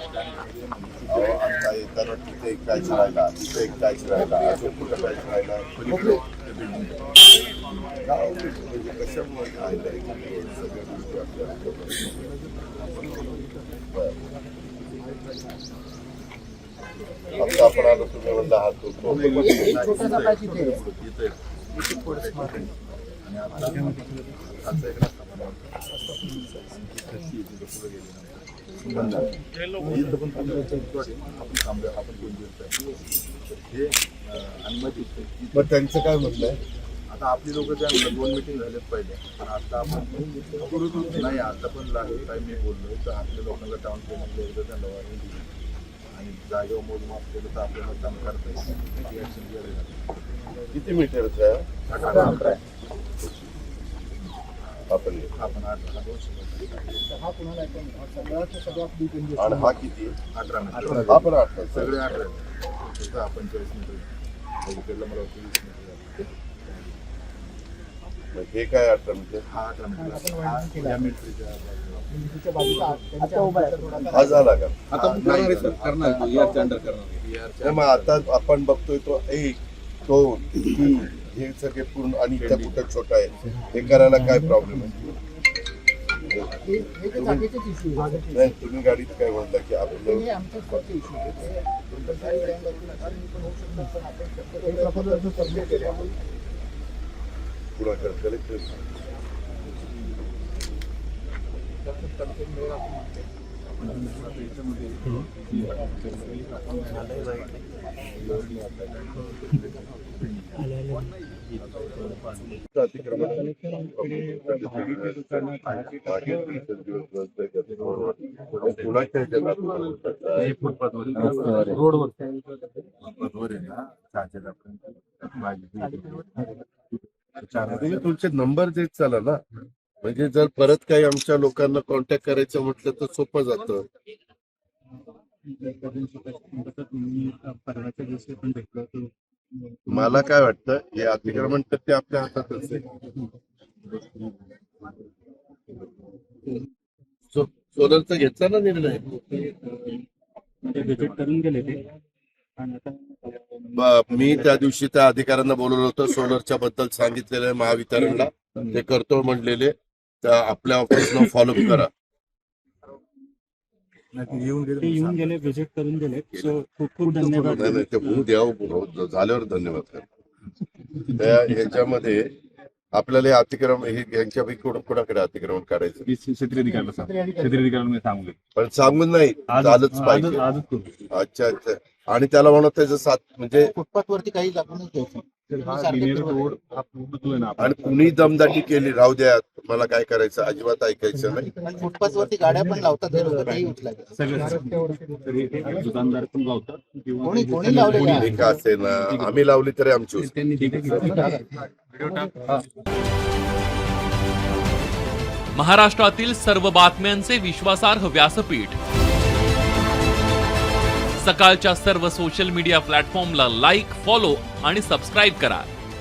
आता येताना तिथे एक बॅच राहिला तिथे एक बॅच राहिला अजून कुठं बॅच राहिला म्हणजे कशामुळे राहिलंय की सगळ्या गोष्टी आपल्याला आता आपण आलो तुम्ही म्हणला हात धुतो. आणि एक पण आपण आपण दोन दिवस. हे अनुमती. मग त्यांचं काय म्हणणं आहे? आता आपली लोक त्या दोन मिटिंग झालेत पहिले. पण आता आपण नाही आता पण लागेल. काय मी बोललो तर आपल्या लोकांना टाउन पेमेंट एकदा त्यांना वाढवून दिली. आणि जागेवर मोजमाप केलं तर आपल्याला काम करता येईल. त्याची ऍक्शन घ्यावी लागेल मीटरचं आहे आहे. आणि हा किती? अठरा मीटर हा पण आठ सगळे अठरा आहेत. फक्त आपण चाळीस मीटर पलीकडलं मला वाटतं वीस मीटर आहे. मग हे काय अठरा मीटर हा अठरा मीटर हा या मीटरच्या बाजूला हा झाला का? आता करणार नाही, मग आता आपण बघतोय तो एक दोन तीन हे सगळे पूर्ण आणि इथं कुठं छोटा आहे हे करायला काय प्रॉब्लेम आहे? नाही तुम्ही गाडीत काय म्हणता की आपलं पुढं कलेक्टर रोडवर आहे तुमचे नंबर देत चाला ना म्हणजे जर परत काही आमच्या लोकांना कॉन्टॅक्ट करायचं म्हटलं तर सोपं जातं. मला काय वाटतं हे अतिक्रमण तर ते आपल्या हातातच आहे. सोलरचा घेतला ना निर्णय? व्हिजिट करून गेले ते मी त्या दिवशी त्या अधिकाऱ्यांना बोलवलं होतं सोलरच्या बद्दल सांगितलेलं आहे महावितरणला. ते करतो म्हणलेले. त्या आपल्या ऑफिसनं फॉलोअप करा. येऊन गेले व्हिजिट करून गेले. सो खूप खूप धन्यवाद. नाही नाही ते होऊ द्या. झाल्यावर धन्यवाद करा. त्या ह्याच्यामध्ये आपल्याला हे अतिक्रमण हे यांच्यापैकी कोण- कोणाकडे अतिक्रमण करायचं? क्षेत्रीय अधिकाऱ्याला सांग. क्षेत्रीय अधिकाऱ्याला मी सांगू पण सांगून नाही पाहिजे. आजच करू. अच्छा अच्छा. आणि त्याला म्हणत त्याचं सात म्हणजे फुटपाथ वरती काही लागूनच द्यायचं हा लिनियर रोड हा पूर्ण तो आहे ना आपला. आणि कुणी दमदाटी केली राहू द्या. मला काय करायचं? अजिबात ऐकायचं नाही. फुटपाथ वरती गाड्या पण लावतात हे लोक दुकानदार पण लावतात किंवा कोणी कोणी लावलेलं आहे का? असे ना आम्ही लावली तरी आमची महाराष्ट्रातील सर्व बातम्यांचे विश्वासार्ह व्यासपीठ. सकाळच्या सर्व सोशल मीडिया प्लॅटफॉर्मला लाईक फॉलो आणि सबस्क्राईब करा.